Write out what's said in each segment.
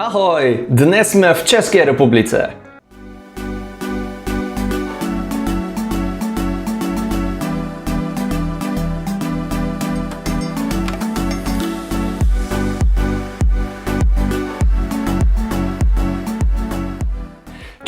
Ahoj! Dnes jsme v České republice.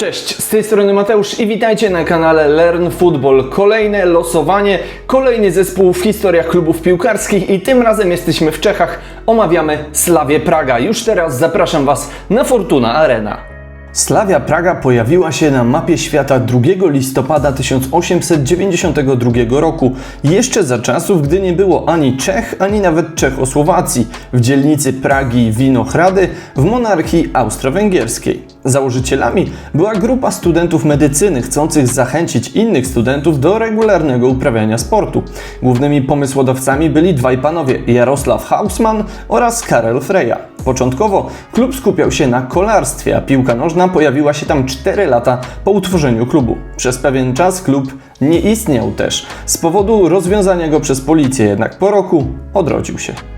Cześć, z tej strony Mateusz i witajcie na kanale Learn Football. Kolejne losowanie, kolejny zespół w historiach klubów piłkarskich i tym razem jesteśmy w Czechach. Omawiamy Slawię Praga. Już teraz zapraszam Was na Fortuna Arena. Slavia Praga pojawiła się na mapie świata 2 listopada 1892 roku, jeszcze za czasów, gdy nie było ani Czech, ani nawet Czechosłowacji, w dzielnicy Pragi Winochrady w monarchii austro-węgierskiej. Założycielami była grupa studentów medycyny chcących zachęcić innych studentów do regularnego uprawiania sportu. Głównymi pomysłodawcami byli dwaj panowie, Jarosław Hausmann oraz Karel Freja. Początkowo klub skupiał się na kolarstwie, a piłka nożna pojawiła się tam 4 lata po utworzeniu klubu. Przez pewien czas klub nie istniał też z powodu rozwiązania go przez policję, jednak po roku odrodził się.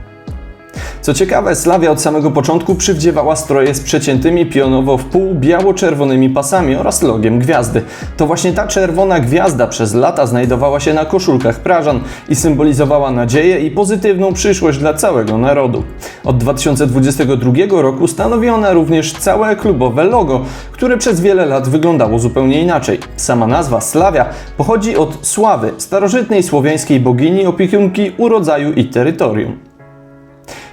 Co ciekawe, Slavia od samego początku przywdziewała stroje z przeciętymi pionowo w pół biało-czerwonymi pasami oraz logiem gwiazdy. To właśnie ta czerwona gwiazda przez lata znajdowała się na koszulkach Prażan i symbolizowała nadzieję i pozytywną przyszłość dla całego narodu. Od 2022 roku stanowi ona również całe klubowe logo, które przez wiele lat wyglądało zupełnie inaczej. Sama nazwa Slavia pochodzi od Sławy, starożytnej słowiańskiej bogini opiekunki urodzaju i terytorium.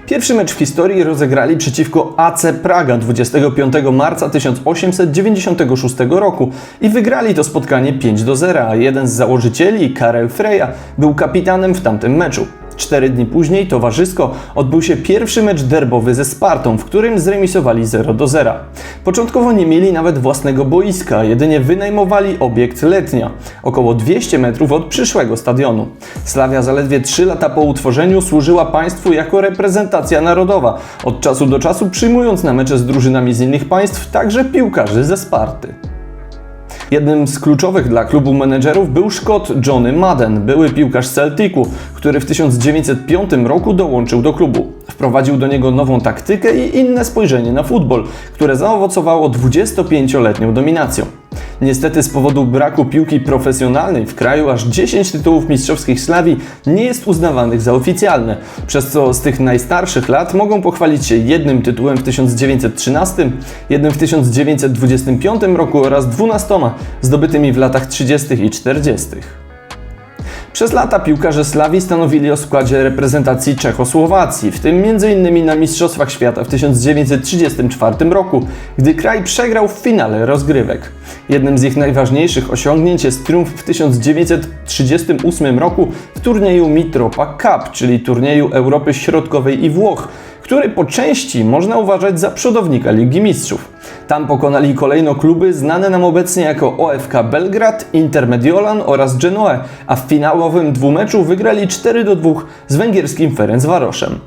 Pierwszy mecz w historii rozegrali przeciwko AC Praga 25 marca 1896 roku i wygrali to spotkanie 5 do 0, a jeden z założycieli, Karel Freja, był kapitanem w tamtym meczu. Cztery dni później towarzysko odbył się pierwszy mecz derbowy ze Spartą, w którym zremisowali 0 do 0. Początkowo nie mieli nawet własnego boiska, jedynie wynajmowali obiekt letnia, około 200 metrów od przyszłego stadionu. Slavia zaledwie 3 lata po utworzeniu służyła państwu jako reprezentacja narodowa, od czasu do czasu przyjmując na mecze z drużynami z innych państw także piłkarzy ze Sparty. Jednym z kluczowych dla klubu menedżerów był Szkot Johnny Madden, były piłkarz Celticu, który w 1905 roku dołączył do klubu. Wprowadził do niego nową taktykę i inne spojrzenie na futbol, które zaowocowało 25-letnią dominacją. Niestety z powodu braku piłki profesjonalnej w kraju aż 10 tytułów mistrzowskich Slawii nie jest uznawanych za oficjalne, przez co z tych najstarszych lat mogą pochwalić się jednym tytułem w 1913, jednym w 1925 roku oraz 12 zdobytymi w latach 30. i 40. Przez lata piłkarze Slawii stanowili o składzie reprezentacji Czechosłowacji, w tym m.in. na Mistrzostwach Świata w 1934 roku, gdy kraj przegrał w finale rozgrywek. Jednym z ich najważniejszych osiągnięć jest triumf w 1938 roku w turnieju Mitropa Cup, czyli turnieju Europy Środkowej i Włoch, który po części można uważać za przodownika Ligi Mistrzów. Tam pokonali kolejno kluby znane nam obecnie jako OFK Belgrad, Inter Mediolan oraz Genoa, a w finałowym dwumeczu wygrali 4 do 2 z węgierskim Ferencvaroszem.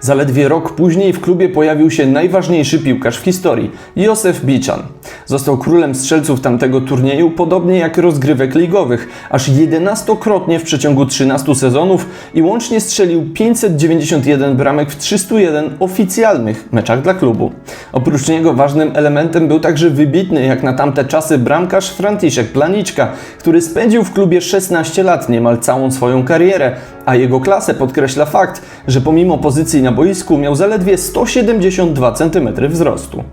Zaledwie rok później w klubie pojawił się najważniejszy piłkarz w historii, Józef Biczan. Został królem strzelców tamtego turnieju, podobnie jak rozgrywek ligowych, aż 11-krotnie w przeciągu 13 sezonów i łącznie strzelił 591 bramek w 301 oficjalnych meczach dla klubu. Oprócz niego ważnym elementem był także wybitny jak na tamte czasy bramkarz Franciszek Planiczka, który spędził w klubie 16 lat, niemal całą swoją karierę, a jego klasę podkreśla fakt, że pomimo pozycji na boisku miał zaledwie 172 cm wzrostu.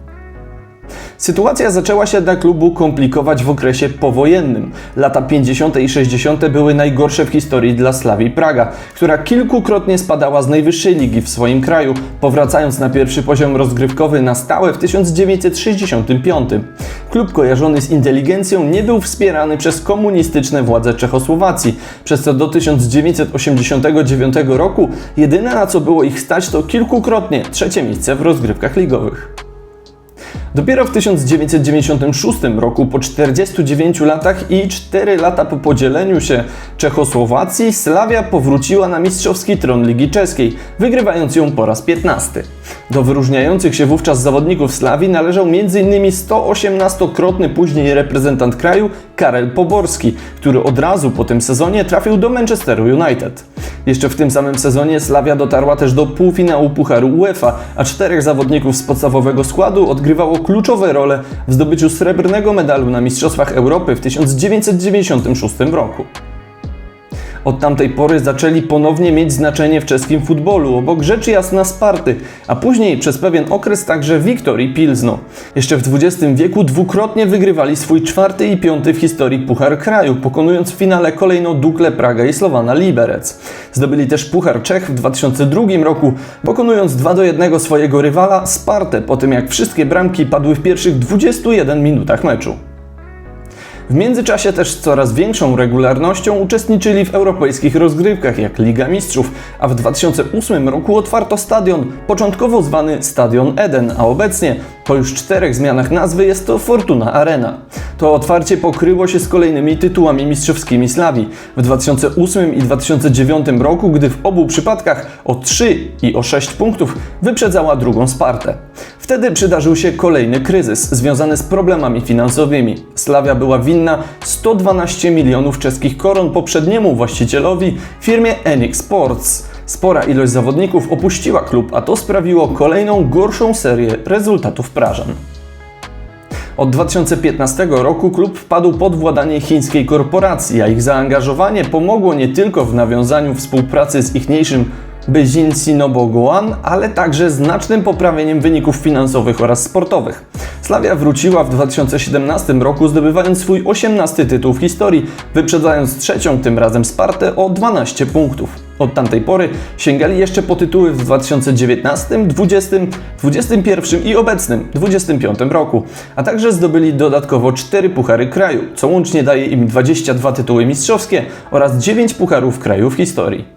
Sytuacja zaczęła się dla klubu komplikować w okresie powojennym. Lata 50. i 60. były najgorsze w historii dla Slawii Praga, która kilkukrotnie spadała z najwyższej ligi w swoim kraju, powracając na pierwszy poziom rozgrywkowy na stałe w 1965. Klub kojarzony z inteligencją nie był wspierany przez komunistyczne władze Czechosłowacji, przez co do 1989 roku jedyne na co było ich stać to kilkukrotnie trzecie miejsce w rozgrywkach ligowych. Dopiero w 1996 roku, po 49 latach i 4 lata po podzieleniu się Czechosłowacji, Slavia powróciła na mistrzowski tron Ligi Czeskiej, wygrywając ją po raz 15. Do wyróżniających się wówczas zawodników Slawii należał m.in. 118-krotny później reprezentant kraju Karel Poborski, który od razu po tym sezonie trafił do Manchesteru United. Jeszcze w tym samym sezonie Slavia dotarła też do półfinału Pucharu UEFA, a czterech zawodników z podstawowego składu odgrywało kluczowe role w zdobyciu srebrnego medalu na Mistrzostwach Europy w 1996 roku. Od tamtej pory zaczęli ponownie mieć znaczenie w czeskim futbolu, obok rzecz jasna Sparty, a później przez pewien okres także Wiktorii Pilzno. Jeszcze w XX wieku dwukrotnie wygrywali swój czwarty i piąty w historii Puchar Kraju, pokonując w finale kolejno Dukle Praga i Slowana Liberec. Zdobyli też Puchar Czech w 2002 roku, pokonując 2 do 1 swojego rywala Spartę, po tym jak wszystkie bramki padły w pierwszych 21 minutach meczu. W międzyczasie też z coraz większą regularnością uczestniczyli w europejskich rozgrywkach jak Liga Mistrzów, a w 2008 roku otwarto stadion, początkowo zwany Stadion Eden, a obecnie po już czterech zmianach nazwy jest to Fortuna Arena. To otwarcie pokryło się z kolejnymi tytułami mistrzowskimi Slawii w 2008 i 2009 roku, gdy w obu przypadkach o 3 i o 6 punktów wyprzedzała drugą Spartę. Wtedy przydarzył się kolejny kryzys związany z problemami finansowymi. Slavia była winna 112 milionów czeskich koron poprzedniemu właścicielowi firmie Enix Sports. Spora ilość zawodników opuściła klub, a to sprawiło kolejną gorszą serię rezultatów Prażan. Od 2015 roku klub wpadł pod władanie chińskiej korporacji, a ich zaangażowanie pomogło nie tylko w nawiązaniu współpracy z ichniejszym Beijing Sinobo Goan, ale także znacznym poprawieniem wyników finansowych oraz sportowych. Slavia wróciła w 2017 roku, zdobywając swój 18 tytuł w historii, wyprzedzając trzecią tym razem Spartę o 12 punktów. Od tamtej pory sięgali jeszcze po tytuły w 2019, 2020, 2021 i obecnym 2025 roku, a także zdobyli dodatkowo 4 puchary kraju, co łącznie daje im 22 tytuły mistrzowskie oraz 9 pucharów kraju w historii.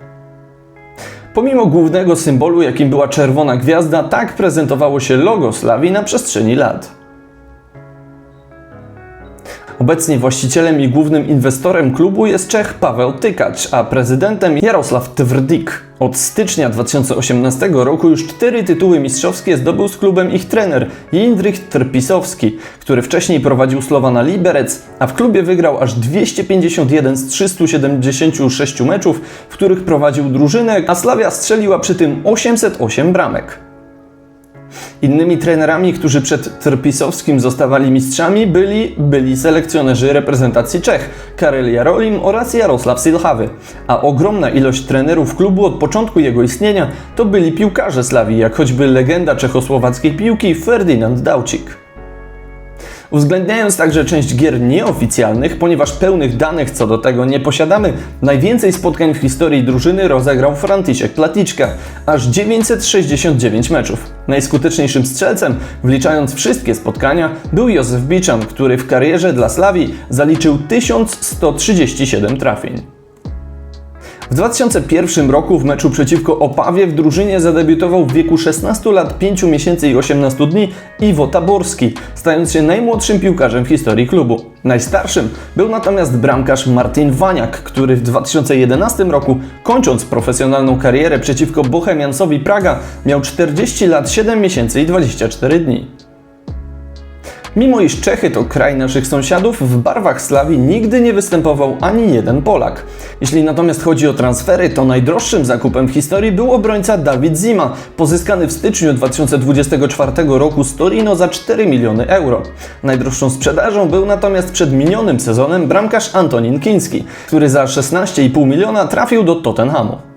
Pomimo głównego symbolu, jakim była czerwona gwiazda, tak prezentowało się logo Slawii na przestrzeni lat. Obecnie właścicielem i głównym inwestorem klubu jest Czech Paweł Tykacz, a prezydentem Jarosław Twrdik. Od stycznia 2018 roku już cztery tytuły mistrzowskie zdobył z klubem ich trener Jindrych Trpisowski, który wcześniej prowadził Slowana Liberec, a w klubie wygrał aż 251 z 376 meczów, w których prowadził drużynę, a Slavia strzeliła przy tym 808 bramek. Innymi trenerami, którzy przed Trpisowskim zostawali mistrzami, byli byli selekcjonerzy reprezentacji Czech, Karel Jarolim oraz Jarosław Silhawy. A ogromna ilość trenerów klubu od początku jego istnienia to byli piłkarze Slawii, jak choćby legenda czechosłowackiej piłki Ferdynand Daucik. Uwzględniając także część gier nieoficjalnych, ponieważ pełnych danych co do tego nie posiadamy, najwięcej spotkań w historii drużyny rozegrał Franciszek Platiczka, aż 969 meczów. Najskuteczniejszym strzelcem, wliczając wszystkie spotkania, był Józef Biczan, który w karierze dla Slawii zaliczył 1137 trafień. W 2001 roku w meczu przeciwko Opawie w drużynie zadebiutował w wieku 16 lat 5 miesięcy i 18 dni Iwo Taborski, stając się najmłodszym piłkarzem w historii klubu. Najstarszym był natomiast bramkarz Martin Waniak, który w 2011 roku, kończąc profesjonalną karierę przeciwko Bohemiansowi Praga, miał 40 lat 7 miesięcy i 24 dni. Mimo iż Czechy to kraj naszych sąsiadów, w barwach Slawii nigdy nie występował ani jeden Polak. Jeśli natomiast chodzi o transfery, to najdroższym zakupem w historii był obrońca Dawid Zima, pozyskany w styczniu 2024 roku z Torino za 4 miliony euro. Najdroższą sprzedażą był natomiast przed minionym sezonem bramkarz Antonin Kiński, który za 16,5 miliona trafił do Tottenhamu.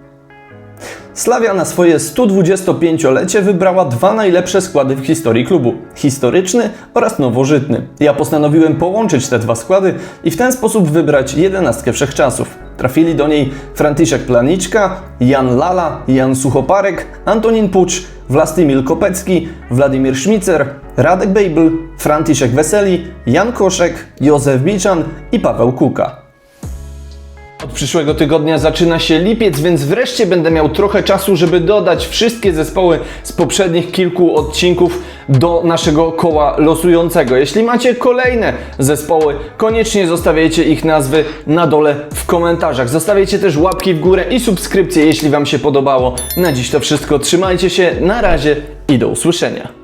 Slavia na swoje 125-lecie wybrała dwa najlepsze składy w historii klubu: historyczny oraz nowożytny. Ja postanowiłem połączyć te dwa składy i w ten sposób wybrać jedenastkę wszechczasów. Trafili do niej Franciszek Planiczka, Jan Lala, Jan Suchoparek, Antonin Pucz, Władimir Kopecki, Władimir Szmicer, Radek Bejbl, Franciszek Weseli, Jan Koszek, Józef Biczan i Paweł Kuka. Od przyszłego tygodnia zaczyna się lipiec, więc wreszcie będę miał trochę czasu, żeby dodać wszystkie zespoły z poprzednich kilku odcinków do naszego koła losującego. Jeśli macie kolejne zespoły, koniecznie zostawiajcie ich nazwy na dole w komentarzach. Zostawiajcie też łapki w górę i subskrypcje, jeśli Wam się podobało. Na dziś to wszystko. Trzymajcie się, na razie i do usłyszenia.